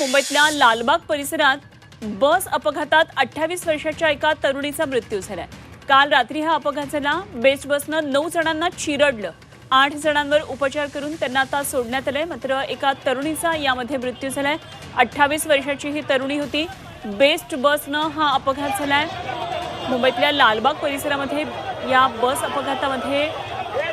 मुंबईतल्या लालबाग परिसरात बस अपघातात अठ्ठावीस वर्षाच्या एका तरुणीचा मृत्यू झालाय. काल रात्री हा अपघात झाला. बेस्ट बसनं नऊ जणांना चिरडलं. आठ जणांवर उपचार करून त्यांना आता सोडण्यात आलंय. मात्र एका तरुणीचा यामध्ये मृत्यू झालाय. अठ्ठावीस वर्षाची ही तरुणी होती. बेस्ट बसनं हा अपघात झालाय. मुंबईतल्या लालबाग परिसरामध्ये या बस अपघातामध्ये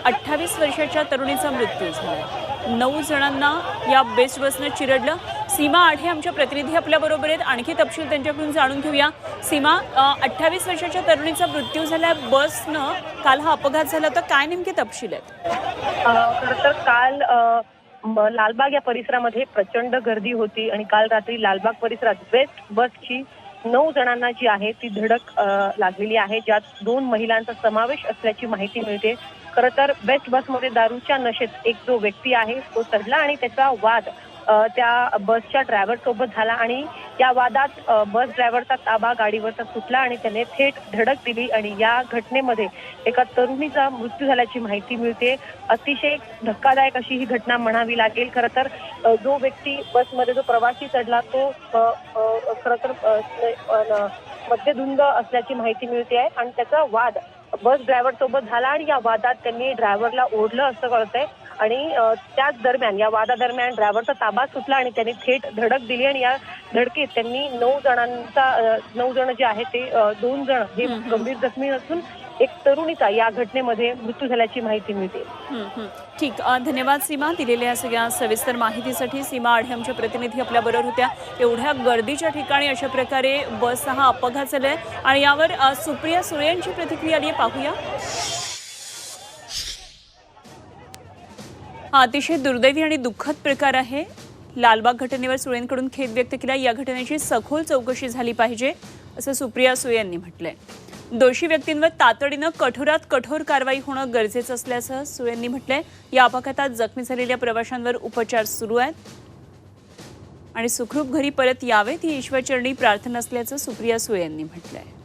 अठ्ठावीस वर्षाच्या तरुणीचा मृत्यू झाला नऊ जणांना या बेस्ट बसनं चिरडलं. सीमा आढे आमच्या प्रतिनिधी आपल्याबरोबर आहेत. आणखी तपशील त्यांच्याकडून जाणून घेऊया. सीमा अठ्ठावीस वर्षाच्या तरुणीचा मृत्यू झाला बसनं काल हा अपघात झाला तर काय नेमके तपशील आहेत? तर काल लालबाग या परिसरामध्ये प्रचंड गर्दी होती आणि काल रात्री लालबाग परिसरात बेस्ट बसची नऊ जणांना जी आहे ती धडक लागलेली आहे ज्यात दोन महिलांचा समावेश असल्याची माहिती मिळते. खरं तर बेस्ट बसमध्ये दारूच्या नशेत एक जो व्यक्ती आहे तो चढला आणि त्याचा वाद त्या बसच्या ड्रायव्हर सोबत झाला आणि या वादात बस ड्रायव्हरचा ताबा गाडीवरचा सुटला आणि त्याने थेट धडक दिली आणि या घटनेमध्ये एका तरुणीचा मृत्यू झाल्याची माहिती मिळते. अतिशय धक्कादायक अशी ही घटना म्हणावी लागेल. खरं तर जो व्यक्ती बसमध्ये जो प्रवासी चढला तो खरं तर मद्यधुंद असल्याची माहिती मिळते आहे आणि त्याचा वाद बस ड्रायव्हर सोबत झाला आणि या वादात त्यांनी ड्रायव्हरला ओढलं असं कळतंय. आणि त्याच दरम्यान या वादादरम्यान ड्रायव्हरचा ताबा सुटला आणि त्यांनी थेट धडक दिली आणि या धडकेत त्यांनी नऊ जणांचा नऊ जण जे आहेत ते दोन जण हे. गंभीर जखमी असून एक तरुणीचा या घटनेमध्ये मृत्यू झाल्याची माहिती मिळते. ठीक. धन्यवाद सीमा दिलेल्या सगळ्या सविस्तर माहितीसाठी. सीमा आढे आमच्या प्रतिनिधी आपल्या बरोबर होत्या. एवढ्या गर्दीच्या ठिकाणी अशा प्रकारे बसचा हा अपघात झालाय. आणि यावर सुप्रिया सुळे यांची प्रतिक्रिया आली आहे. पाहूया. हा अतिशय दुर्दैवी आणि दुःखद प्रकार आहे. लालबाग घटनेवर सुळेंकडून खेद व्यक्त केला. या घटनेची सखोल चौकशी झाली पाहिजे असं सुप्रिया सुळे यांनी म्हटलंय. दोषी व्यक्तींवर तातडीनं कठोरात कठोर कारवाई होणं गरजेचं असल्याचं सुळेंनी म्हटलंय. या अपघातात जखमी झालेल्या प्रवाशांवर उपचार सुरू आहेत. आणि सुखरूप घरी परत यावेत ही ईश्वरचरणी प्रार्थना असल्याचं सुप्रिया सुळे यांनी म्हटलंय.